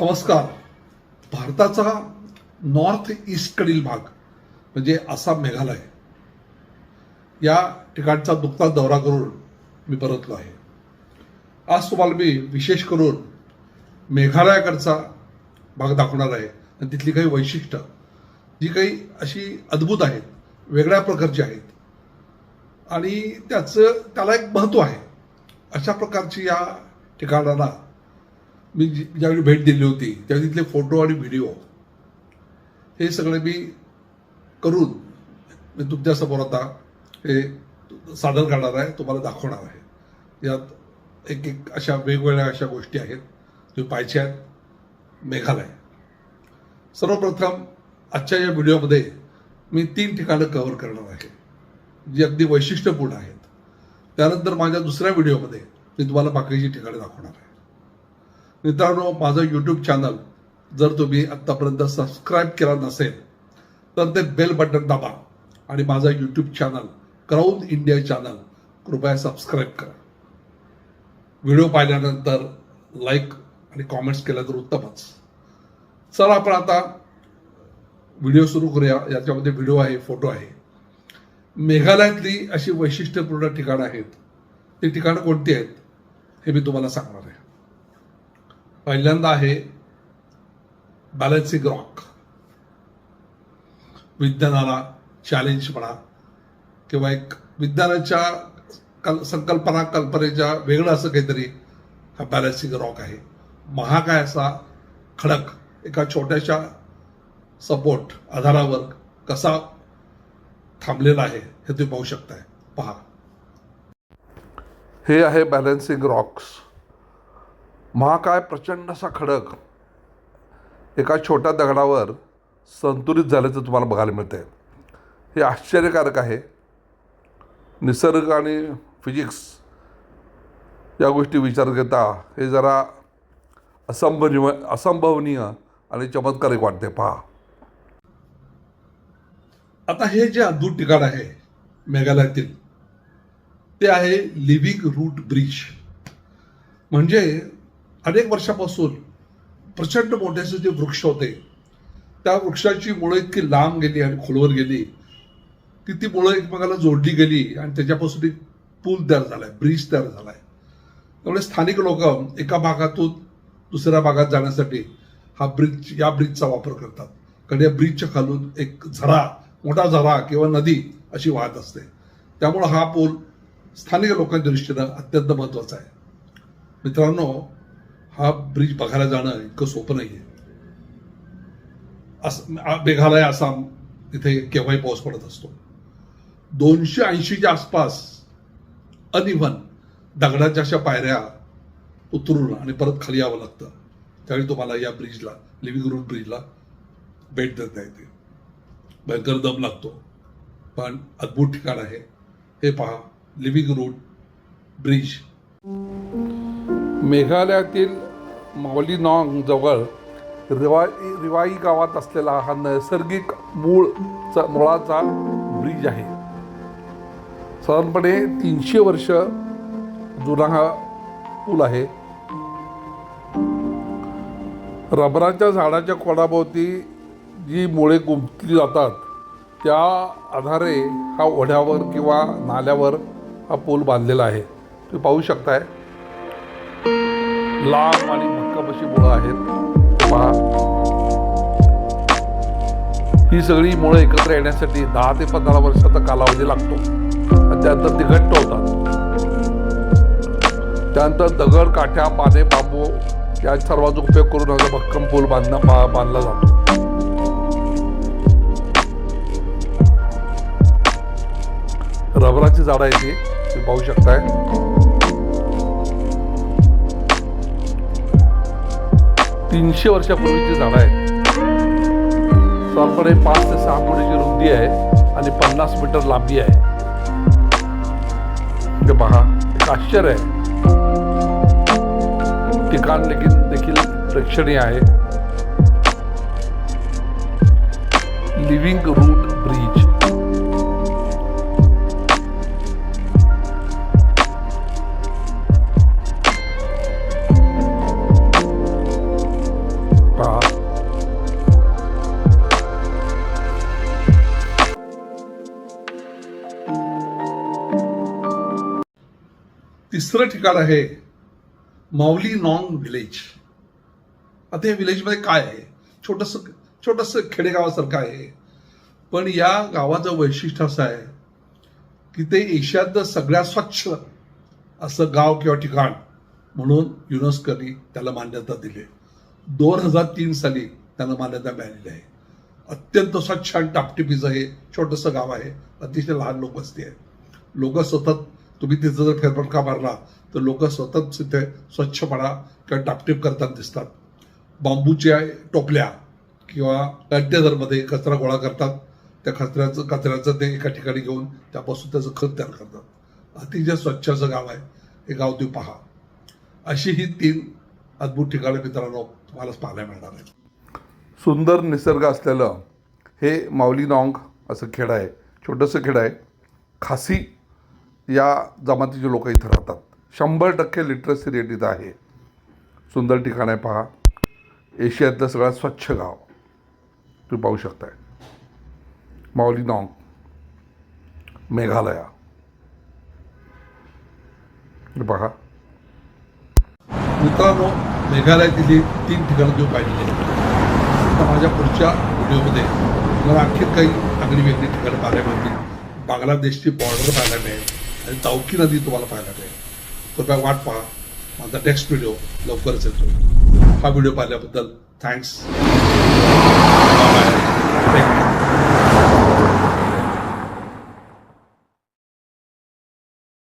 नमस्कार. भारताचा नॉर्थ ईस्टकडील भाग म्हणजे आसाम मेघालय या ठिकाणचा नुकताच दौरा करून मी परतलो आहे. आज तुम्हाला मी विशेष करून मेघालयाकडचा भाग दाखवणार आहे. आणि तिथली काही वैशिष्ट्य जी काही अशी अद्भुत आहेत वेगळ्या प्रकारची आहेत. आणि त्याचं त्याला एक महत्त्व आहे. अशा प्रकारची या ठिकाणाला मी जी- ज्यावेळी भेट दिली होती त्यावेळी तिथले फोटो आणि व्हिडिओ हे सगळे मी करून मी तुमच्यासमोर आता हे सादर करणार आहे तुम्हाला दाखवणार आहे. यात एक एक अशा वेगवेगळ्या अशा गोष्टी आहेत तुम्ही पाहिजे आहेत. मेघालय. सर्वप्रथम आजच्या या व्हिडिओमध्ये मी तीन ठिकाणं कव्हर करणार आहे जी अगदी वैशिष्ट्यपूर्ण आहेत. त्यानंतर माझ्या दुसऱ्या व्हिडिओमध्ये मी तुम्हाला बाकीची ठिकाणं दाखवणार आहे. मित्रांनो माझं यूट्यूब चॅनल जर तुम्ही आत्तापर्यंत सबस्क्राईब केला नसेल तर ते बेल बटन दाबा आणि माझा YouTube channel crown India channel कृपया सबस्क्राईब करा. व्हिडिओ पाहिल्यानंतर लाईक आणि कॉमेंट्स केल्या तर उत्तमच. चला आपण आता व्हिडिओ सुरू करूया. याच्यामध्ये व्हिडिओ आहे फोटो आहे. मेघालयातली अशी वैशिष्ट्यपूर्ण ठिकाणं आहेत. ती ठिकाणं कोणती आहेत? हे मी तुम्हाला सांगणार आहे. पहिल्यांदा आहे बॅलन्सिंग रॉक विज्ञानाला चॅलेंज म्हणा किंवा एक विज्ञानाच्या कल संकल्पना कल्पनेच्या वेगळं असं काहीतरी हा बॅलन्सिंग रॉक आहे. महाकाय असा खडक एका छोट्याशा सपोर्ट आधारावर कसा थांबलेला आहे हे तुम्ही पाहू शकताय. पहा. हे आहे बॅलन्सिंग रॉक्स महाकाय प्रचंड असा खडक एका छोट्या दगडावर संतुलित झाल्याचं तुम्हाला बघायला मिळतं आहे हे आश्चर्यकारक आहे. निसर्ग आणि फिजिक्स या गोष्टी विचार घेता हे जरा असंभवनीय असंभवनीय आणि चमत्कारिक वाटते पहा. आता हे जे अद्भुत ठिकाण आहे मेघालयातील ते आहे लिव्हिंग रूट ब्रिज. म्हणजे अनेक वर्षापासून प्रचंड मोठे असे जे वृक्ष होते त्या वृक्षाची मुळं इतकी लांब गेली आणि खोलवर गेली. की ती मुळं एकमेकाला जोडली गेली आणि त्याच्यापासून एक पूल तयार झालाय ब्रिज तयार झालाय. त्यामुळे स्थानिक लोक एका भागातून दुसऱ्या भागात जाण्यासाठी हा ब्रिज या ब्रिजचा वापर करतात. कारण या ब्रिजच्या खालून एक झरा मोठा झरा किंवा नदी अशी वाहत असते. त्यामुळं हा पूल स्थानिक लोकांच्या दृष्टीनं अत्यंत महत्त्वाचा आहे. मित्रांनो हा ब्रिज बघायला जाणं इतकं सोपं नाही आहे मेघालय आसाम तिथे केव्हाही पाऊस पडत असतो. दोनशे ऐंशीच्या आसपास अनिवन दगडाच्या अशा पायऱ्या उतरून आणि परत खाली यावं लागतं. त्यावेळी तुम्हाला या ब्रिजला लिव्हिंग रूट ब्रिजला भेट देता येते. भयंकर दम लागतो. पण अद्भुत ठिकाण आहे. हे पहा लिव्हिंग रूट ब्रिज. मेघालयातील माऊली जवळ रिवाई रिवाई गावात असलेला हा नैसर्गिक मूळ चा- मुळाचा ब्रिज आहे. साधारणपणे तीनशे वर्ष जुना हा पूल आहे. रबराच्या झाडाच्या खोडाभोवती जी मुळे गुंतली जातात त्या आधारे हा ओढ्यावर किंवा नाल्यावर हा पूल बांधलेला आहे. तुम्ही पाहू शकताय. लांब आणि भक्कम अशी मुळं आहेत. पहा. ही सगळी मुळं एकत्र येण्यासाठी दहा ते पंधरा वर्षाचा कालावधी लागतो. आणि त्यानंतर ती घट्ट होतात त्यानंतर दगड काठ्या पाने बांबू या सर्वांचा उपयोग करून हा भक्कम पूल बांधणं बांधला जातो. रबराची झाडं आहे ती पाहू शकताय. तीनशे वर्षापूर्वीची झाडं आहेत साधारणपणे पाच ते सहा फुटाची रुंदी आहे आणि पन्नास मीटर लांबी आहे. ते पहा एक आश्चर्य आहे. ठिकाण देखील देखील प्रेक्षणीय आहे. लिव्हिंग रूट तिसरं ठिकाण आहे माऊली नॉंग विलेज. आता या विलेजमध्ये काय आहे? छोटस छोटस खेडेगावासारखं आहे. पण या गावाचं वैशिष्ट्य असं आहे की ते एशियातलं सगळ्यात स्वच्छ असं गाव किंवा ठिकाण म्हणून युनेस्कोनी त्याला मान्यता दिली. दोन हजार तीन साली त्याला मान्यता मिळालेली आहे. अत्यंत स्वच्छ आणि टापटिपीचं हे छोटंसं गाव आहे. अतिशय लहान लोकवस्ती आहे. लोक सतत तुम्ही तिथं जर फेरफटका मारला तर लोक सतत तिथे स्वच्छपणा किंवा टापटीप करताना दिसतात. बांबूच्या टोपल्या किंवा कंटेनरमध्ये कचरा गोळा करतात. त्या कचऱ्याचं कचऱ्याचं ते एका ठिकाणी घेऊन त्यापासून त्याचं खत तयार करतात. अतिशय स्वच्छ असं गाव आहे. हे गाव तुम्ही पहा. अशी ही तीन अद्भुत ठिकाणं मित्रांनो तुम्हाला पाहायला मिळणार आहेत. सुंदर निसर्ग असलेलं हे माऊली नॉंग असं खेड आहे. छोटंसं खेड आहे. खासी या जमातीचे लोक इथं राहतात. शंभर टक्के लिटरसी रेट इथं आहे. सुंदर ठिकाण आहे पहा. एशियातलं सगळ्यात स्वच्छ गाव. तुम्ही पाहू शकताय. माऊलीनॉंग मेघालया. पहा. मित्रांनो मेघालयातील ही तीन ठिकाणं तुम्ही पाहिलेली तर आता माझ्या पुढच्या व्हिडिओमध्ये मला आणखी काही आगळी वेगळी ठिकाणं पाहायला मिळतील. बांगलादेशची बॉर्डर पाहायला मिळेल. आणि तावकी नदी तुम्हाला पाहायला मिळेल कृपया वाट पहा. माझा नेक्स्ट व्हिडिओ लवकरच येतो. हा व्हिडिओ पाहिल्याबद्दल थँक्स